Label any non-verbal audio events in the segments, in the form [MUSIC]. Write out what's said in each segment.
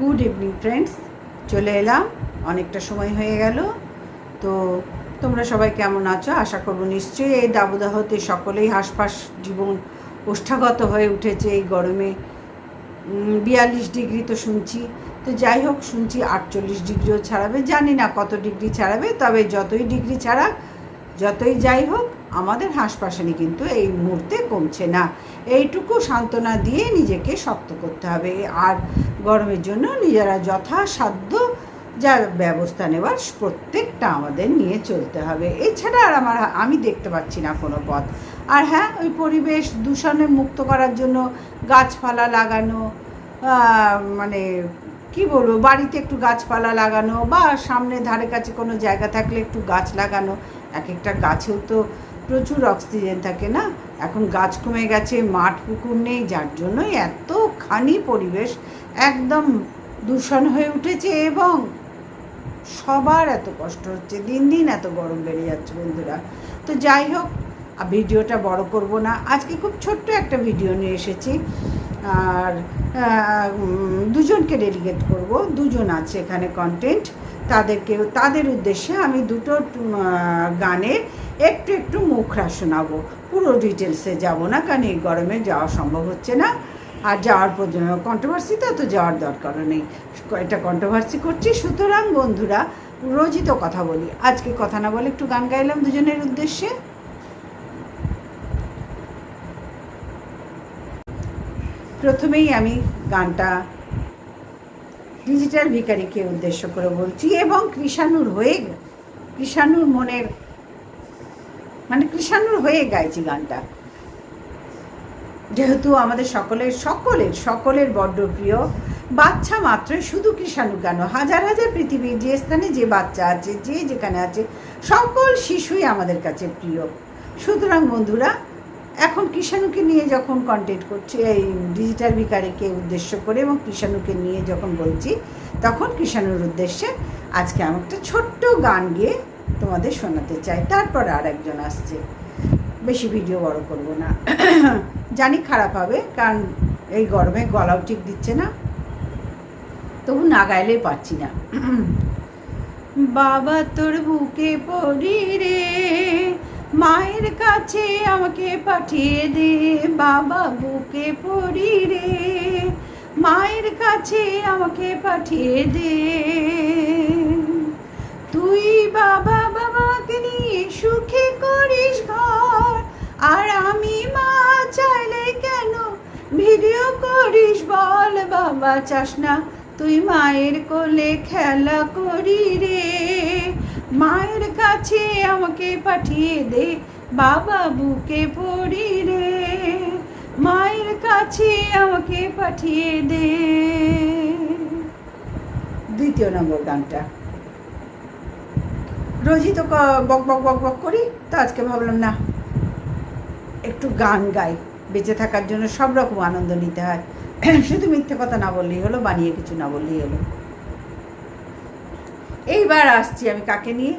Good evening friends, চলে এলাম, অনেকটা সময় হয়ে গেল। তো তোমরা সবাই কেমন আছো? আশা করব নিশ্চয়ই এই দাবদাহতে সকলেই হাসপাস জীবন ওষ্ঠাগত হয়ে উঠেছে এই গরমে। বিয়াল্লিশ ডিগ্রি তো শুনছি। তো যাই হোক, শুনছি আটচল্লিশ ডিগ্রিও ছাড়াবে। জানি না কত ডিগ্রি ছাড়াবে, তবে যতই ডিগ্রি ছাড়াক যতই যাই হোক, আমাদের হাঁসপাশানি কিন্তু এই মুহূর্তে কমছে না। এইটুকু সান্ত্বনা দিয়ে নিজেকে শক্ত করতে হবে আর গরমের জন্য নিজেরা যথাসাধ্য যা ব্যবস্থা নেওয়ার প্রত্যেকটা আমাদের নিয়ে চলতে হবে। এছাড়া আর আমার আমি দেখতে পাচ্ছি না কোনো পথ। আর হ্যাঁ ওই পরিবেশ দূষণে মুক্ত করার জন্য গাছপালা লাগানো মানে কি বলব, বাড়িতে একটু গাছপালা লাগানো বা সামনে ধারে কাছে কোনো জায়গা থাকলে একটু গাছ লাগানো। এক একটা গাছেও তো প্রচুর অক্সিজেন থাকে না? এখন গাছ কমে গেছে, মাঠ পুকুর নেই, যার জন্যই এতখানি পরিবেশ একদম দূষণ হয়ে উঠেছে এবং সবার এত কষ্ট হচ্ছে, দিন দিন এত গরম বেড়ে যাচ্ছে বন্ধুরা। তো যাই হোক ভিডিওটা বড় করব না। আজকে খুব ছোট্ট একটা ভিডিও নিয়ে এসেছি। আর দুজনকে ডেডিকেট করব। দুজন আছে এখানে কন্টেন্ট তাদেরকে তাদের উদ্দেশ্যে আমি দুটো গানের একটু একটু মুখরা শোনাবো। পুরো ডিটেলসে যাব না, কারণ এই গরমে যাওয়া সম্ভব হচ্ছে না। আর যাওয়ার পর্যন্ত কন্ট্রোভার্সিতে তো যাওয়ার দরকারও নেই। এটা কন্ট্রোভার্সি করছি। সুতরাং বন্ধুরা, রোজই তো কথা বলি। আজকে কথা না বলে একটু গান গাইলাম দুজনের উদ্দেশ্যে। প্রথমেই আমি গানটা ডিজিটাল ভিকারিকে উদ্দেশ্য করে বলছি এবং কৃষাণুর হয়ে কৃষাণুর মনের মানে কৃষাণুর হয়ে গাইছি গানটা। যেহেতু আমাদের সকলের সকলের সকলের বড্ড প্রিয়, বাচ্চা মাত্রই শুধু কৃষাণু কেন হাজার হাজার পৃথিবীর যে স্থানে যে বাচ্চা আছে, যে যেখানে আছে, সকল শিশুই আমাদের কাছে প্রিয়। সুতরাং বন্ধুরা এখন কৃষাণুকে নিয়ে যখন কন্টেন্ট করছি, এই ডিজিটাল ভিকারিকে উদ্দেশ্য করে এবং কৃষাণুকে নিয়ে যখন বলছি, তখন কৃষাণুর উদ্দেশ্যে আজকে আমি একটা ছোট্ট গান গিয়ে তোমাদের শোনাতে চাই। তারপর আর একজন আসছে। বেশি ভিডিও বড় করব না। [COUGHS] জানি খারাপ হবে, কারণ এই গরমে গলাও ঠিক দিচ্ছে না। তবু না গাইলেই পারছি না। [COUGHS] বাবা তোর বুকে পড়ি রে মায়ের কাছে আমাকে পাঠিয়ে দে, বাবা বুকে পড়ি রে। মায়ের কাছে আমাকে পাঠিয়ে দে। তুই বাবা বাবাকে নিয়ে সুখে করিস ঘর, আর আমি মা চাইলে কেন ভিডিও করিস বল? বাবা চাস না তুই মায়ের কোলে খেলা করি রে। মায়ের কাছে আমাকে পাঠিয়ে দে, বাবা বুকে পড়ি রে। মায়ের কাছে আমাকে পাঠিয়ে দে। দ্বিতীয় নম্বর গানটা। রোজই তো বক বক বক বক করি? তো আজকে ভাবলাম, না, একটু গান গাই। বেঁচে থাকার জন্য সব রকম আনন্দ নিতে হয়। শুধু মিথ্যে কথা না বললেই হলো, বানিয়ে কিছু না বললেই হলো। এইবার আসছি আমি কাকে নিয়ে?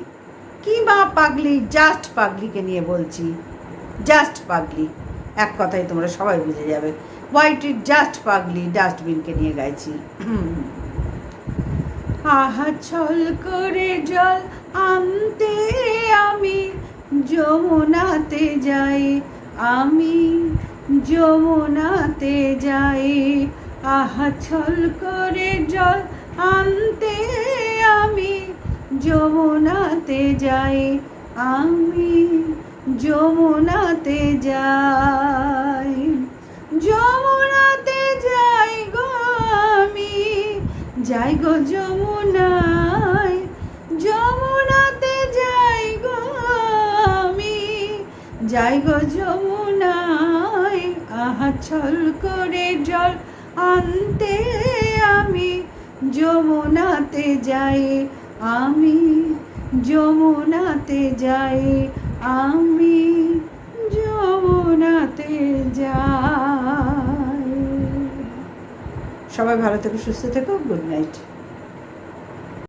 কি মা পাগলি জাস্ট পাগলিকে নিয়ে বলছি। জাস্ট পাগলি। এক কথাই তোমরা সবাই বুঝে যাবে। হোয়াইট ইট জাস্ট পাগলি ডাস্টবিনকে নিয়ে গাইছি। আহা, ছল করে জল আনতে আমি যমুনাতে যাই, আমি যমুনাতে যাই। আহা, ছল করে জল আনতে আমি যমুনাতে যাই, আমি যমুনাতে যাই। যমুনাতে যাই গো আমি, যাই গো যমুনায়। যমুনাতে যাই গো আমি, যাই গো যমুনায়। আহা, ছল করে জল আনতে আমি যমুনাতে যাই। আমি যমুনাতে যাই আমি যমুনাতে যাই। সবাই ভালো থেকো সুস্থ থেকো গুড নাইট।